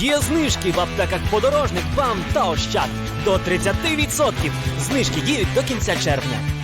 Є знижки в аптеках подорожник, вам та ощад до 30%. Знижки діють до кінця червня.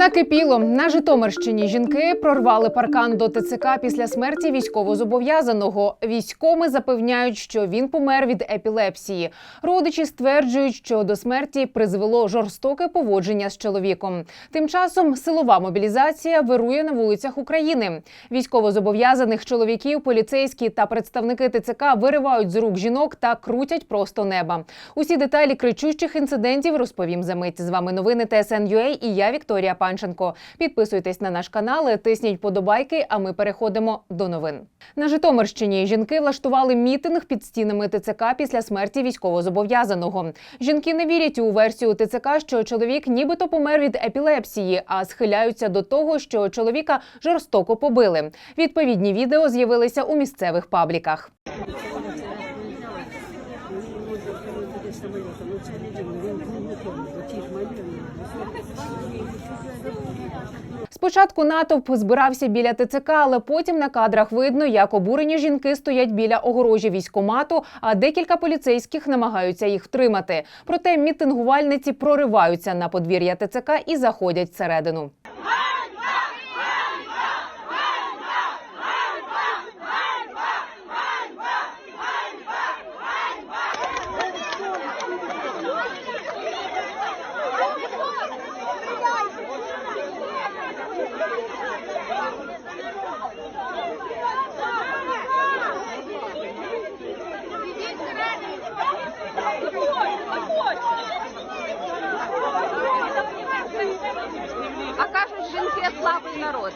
Накипіло на Житомирщині. Жінки прорвали паркан до ТЦК після смерті військовозобов'язаного. Військоми запевняють, що він помер від епілепсії. Родичі стверджують, що до смерті призвело жорстоке поводження з чоловіком. Тим часом силова мобілізація вирує на вулицях України. Військовозобов'язаних чоловіків, поліцейські та представники ТЦК виривають з рук жінок та крутять просто неба. Усі деталі кричущих інцидентів розповім за мить. З вами новини ТСН.UA і я Вікторія Панченко. Підписуйтесь на наш канал, тисніть подобайки. А ми переходимо до новин. На Житомирщині жінки влаштували мітинг під стінами ТЦК після смерті військовозобов'язаного. Жінки не вірять у версію ТЦК, що чоловік нібито помер від епілепсії, а схиляються до того, що чоловіка жорстоко побили. Відповідні відео з'явилися у місцевих пабліках. Спочатку натовп збирався біля ТЦК, але потім на кадрах видно, як обурені жінки стоять біля огорожі військомату, а декілька поліцейських намагаються їх втримати. Проте мітингувальниці прориваються на подвір'я ТЦК і заходять всередину. Народ.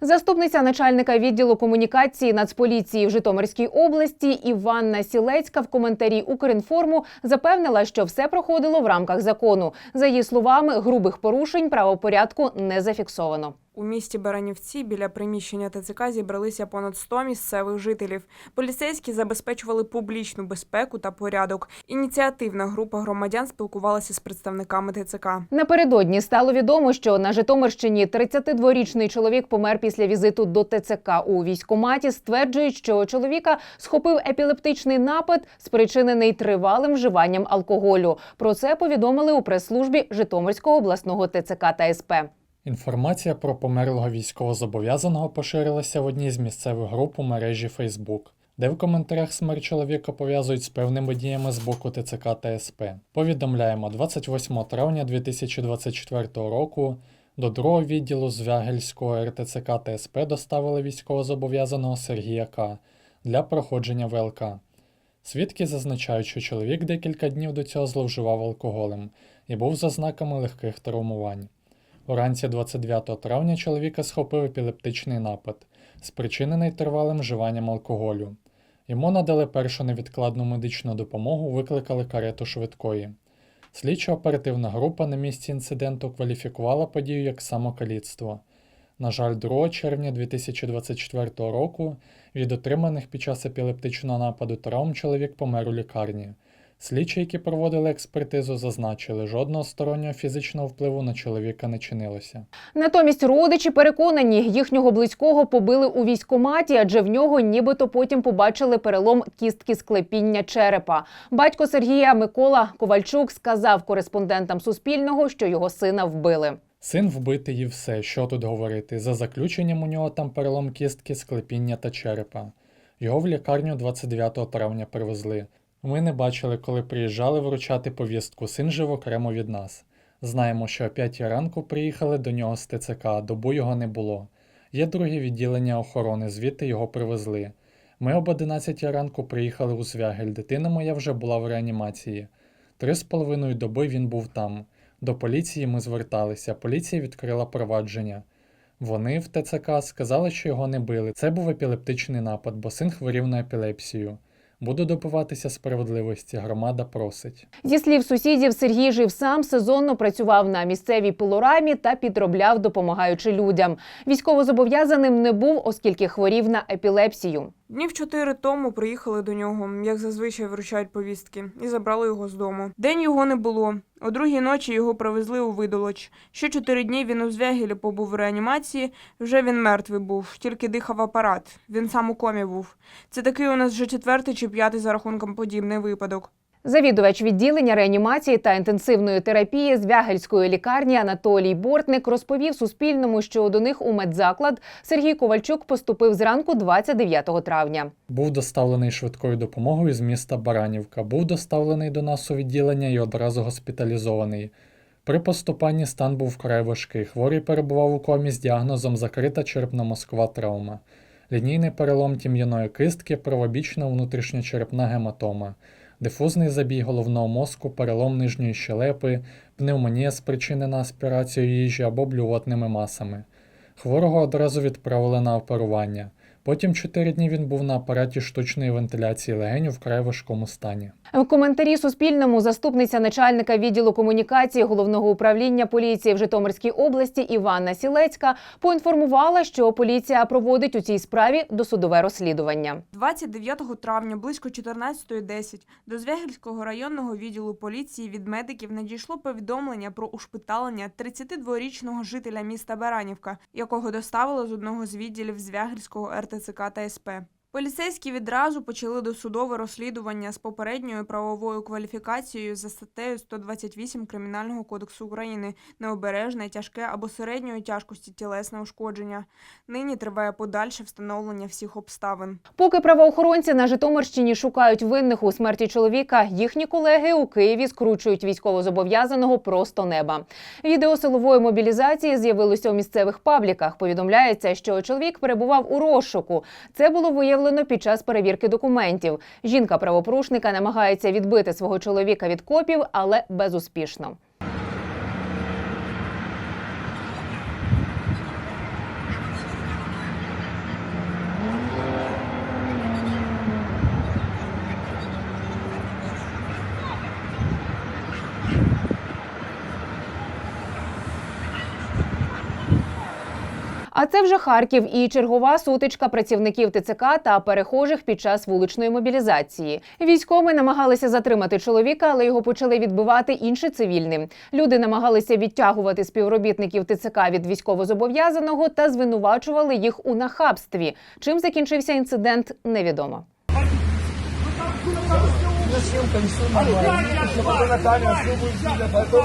Заступниця начальника відділу комунікації Нацполіції в Житомирській області Іванна Сілецька в коментарі Укрінформу запевнила, що все проходило в рамках закону. За її словами, грубих порушень правопорядку не зафіксовано. У місті Баранівці біля приміщення ТЦК зібралися понад 100 місцевих жителів. Поліцейські забезпечували публічну безпеку та порядок. Ініціативна група громадян спілкувалася з представниками ТЦК. Напередодні стало відомо, що на Житомирщині 32-річний чоловік помер після візиту до ТЦК у військкоматі. Стверджують, що чоловіка схопив епілептичний напад, спричинений тривалим вживанням алкоголю. Про це повідомили у прес-службі Житомирського обласного ТЦК та СП. Інформація про померлого військовозобов'язаного поширилася в одній з місцевих груп у мережі Facebook, де в коментарях смерть чоловіка пов'язують з певними діями з боку ТЦК та СП. Повідомляємо, 28 травня 2024 року до другого відділу Звягельського РТЦК та СП доставили військовозобов'язаного Сергія К. для проходження ВЛК. Свідки зазначають, що чоловік декілька днів до цього зловживав алкоголем і був за знаками легких травмувань. Уранці 29 травня чоловіка схопив епілептичний напад, спричинений тривалим вживанням алкоголю. Йому надали першу невідкладну медичну допомогу, викликали карету швидкої. Слідчо-оперативна група на місці інциденту кваліфікувала подію як самокаліцтво. На жаль, 2 червня 2024 року від отриманих під час епілептичного нападу травм чоловік помер у лікарні. Слідчі, які проводили експертизу, зазначили, жодного стороннього фізичного впливу на чоловіка не чинилося. Натомість родичі переконані, їхнього близького побили у військкоматі, адже в нього нібито потім побачили перелом кістки склепіння черепа. Батько Сергія Микола Ковальчук сказав кореспондентам Суспільного, що його сина вбили. Син вбитий і все, що тут говорити. За заключенням у нього там перелом кістки, склепіння та черепа. Його в лікарню 29 травня привезли. Ми не бачили, коли приїжджали вручати повістку. Син жив окремо від нас. Знаємо, що о 5 ранку приїхали до нього з ТЦК, добу його не було. Є друге відділення охорони, звідти його привезли. Ми об 11 ранку приїхали у Звягель. Дитина моя вже була в реанімації. Три з половиною доби він був там. До поліції ми зверталися. Поліція відкрила провадження. Вони в ТЦК сказали, що його не били. Це був епілептичний напад, бо син хворів на епілепсію. Буду добиватися справедливості, громада просить. Зі слів сусідів, Сергій жив сам, сезонно працював на місцевій пилорамі та підробляв, допомагаючи людям. Військовозобов'язаним не був, оскільки хворів на епілепсію. Днів чотири тому приїхали до нього, як зазвичай вручають повістки, і забрали його з дому. День його не було. О другій ночі його привезли у видолоч. Ще чотири дні він у звягілі побув в реанімації. Вже він мертвий був, тільки дихав апарат. Він сам у комі був. Це такий у нас вже четвертий чи п'ятий за рахунком подібний випадок. Завідувач відділення реанімації та інтенсивної терапії з Вягельської лікарні Анатолій Бортник розповів Суспільному, що до них у медзаклад Сергій Ковальчук поступив зранку 29 травня. Був доставлений швидкою допомогою з міста Баранівка. Був доставлений до нас у відділення і одразу госпіталізований. При поступанні стан був вкрай важкий. Хворий перебував у комі з діагнозом закрита черепно-мозкова травма, лінійний перелом тім'яної кистки, правобічна внутрішньочерепна гематома, дифузний забій головного мозку, перелом нижньої щелепи, пневмонія, спричинена аспірацією їжі або блювотними масами. Хворого одразу відправили на оперування. Потім чотири дні він був на апараті штучної вентиляції легень у вкрай важкому стані. В коментарі Суспільному заступниця начальника відділу комунікації головного управління поліції в Житомирській області Іванна Сілецька поінформувала, що поліція проводить у цій справі досудове розслідування. 29 травня близько 14.10 до Звягельського районного відділу поліції від медиків надійшло повідомлення про ушпиталення 32-річного жителя міста Баранівка, якого доставили з одного з відділів Звягельського РТЦК та СП. Поліцейські відразу почали досудове розслідування з попередньою правовою кваліфікацією за статтею 128 Кримінального кодексу України необережне, тяжке або середньої тяжкості тілесне ушкодження. Нині триває подальше встановлення всіх обставин. Поки правоохоронці на Житомирщині шукають винних у смерті чоловіка, їхні колеги у Києві скручують військовозобов'язаного просто неба. Відео силової мобілізації з'явилося у місцевих пабліках. Повідомляється, що чоловік перебував у розшуку. Це було виявлено під час перевірки документів. Жінка правопорушника намагається відбити свого чоловіка від копів, але безуспішно. А це вже Харків і чергова сутичка працівників ТЦК та перехожих під час вуличної мобілізації. Військові намагалися затримати чоловіка, але його почали відбивати інші цивільні. Люди намагалися відтягувати співробітників ТЦК від військовозобов'язаного та звинувачували їх у нахабстві. Чим закінчився інцидент, невідомо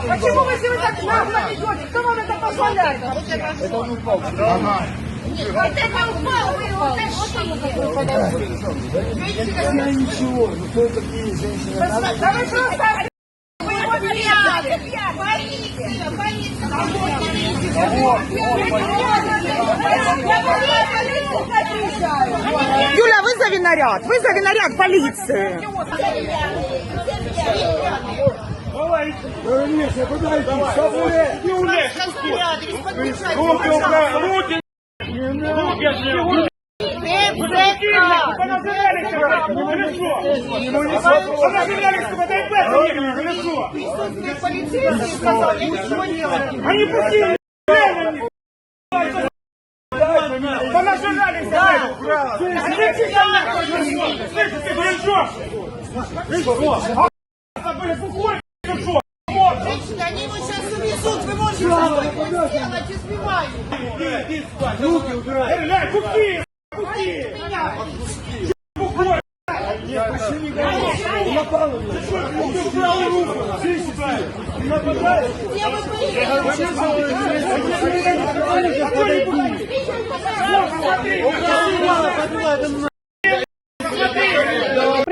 Почему вы себя так нагло ведете? Кто вам это позволяет? Это он упал. Вот это упал, вы вот Я ничего, ну кто такие женщины? Надо Да вы что Юля, вызови наряд! Вызови наряд полиции! Конечно, куда идти? Руки! Руки! Они пустили! Понажирались! Они его сейчас увезут, вы можете что-нибудь сделать, избивают! Руки убирай! Где вы были?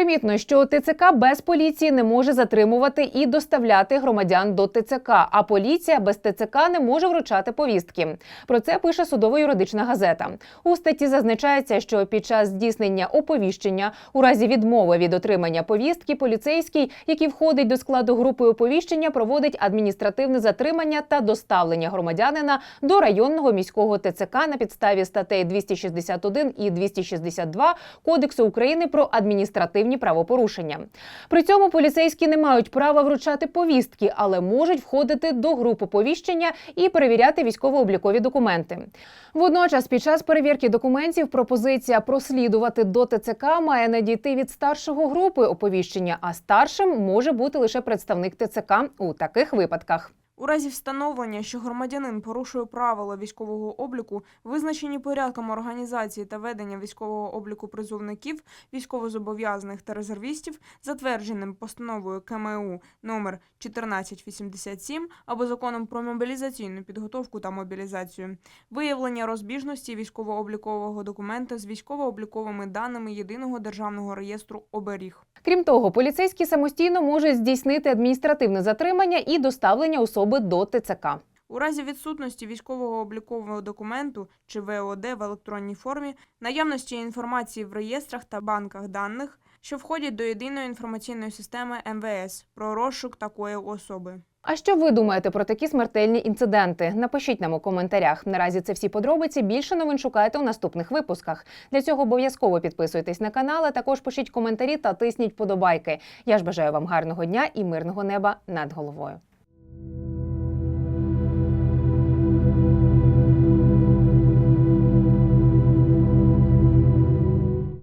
Примітно, що ТЦК без поліції не може затримувати і доставляти громадян до ТЦК, а поліція без ТЦК не може вручати повістки. Про це пише судово-юридична газета. У статті зазначається, що під час здійснення оповіщення у разі відмови від отримання повістки поліцейський, який входить до складу групи оповіщення, проводить адміністративне затримання та доставлення громадянина до районного міського ТЦК на підставі статей 261 і 262 Кодексу України про адміністративні правопорушення. При цьому поліцейські не мають права вручати повістки, але можуть входити до груп оповіщення і перевіряти військово-облікові документи. Водночас, під час перевірки документів, пропозиція прослідувати до ТЦК має надійти від старшого групи оповіщення, а старшим може бути лише представник ТЦК у таких випадках. У разі встановлення, що громадянин порушує правила військового обліку, визначені порядком організації та ведення військового обліку призовників, військовозобов'язаних та резервістів, затвердженим постановою КМУ номер 1487 або законом про мобілізаційну підготовку та мобілізацію, виявлення розбіжності військово-облікового документа з військово-обліковими даними єдиного державного реєстру оберіг. Крім того, поліцейські самостійно можуть здійснити адміністративне затримання і доставлення особи до ТЦК. У разі відсутності військового облікового документу чи ВОД в електронній формі, наявності інформації в реєстрах та банках даних, що входять до єдиної інформаційної системи МВС про розшук такої особи. А що ви думаєте про такі смертельні інциденти? Напишіть нам у коментарях. Наразі це всі подробиці. Більше новин шукайте у наступних випусках. Для цього обов'язково підписуйтесь на канал, а також пишіть коментарі та тисніть подобайки. Я ж бажаю вам гарного дня і мирного неба над головою.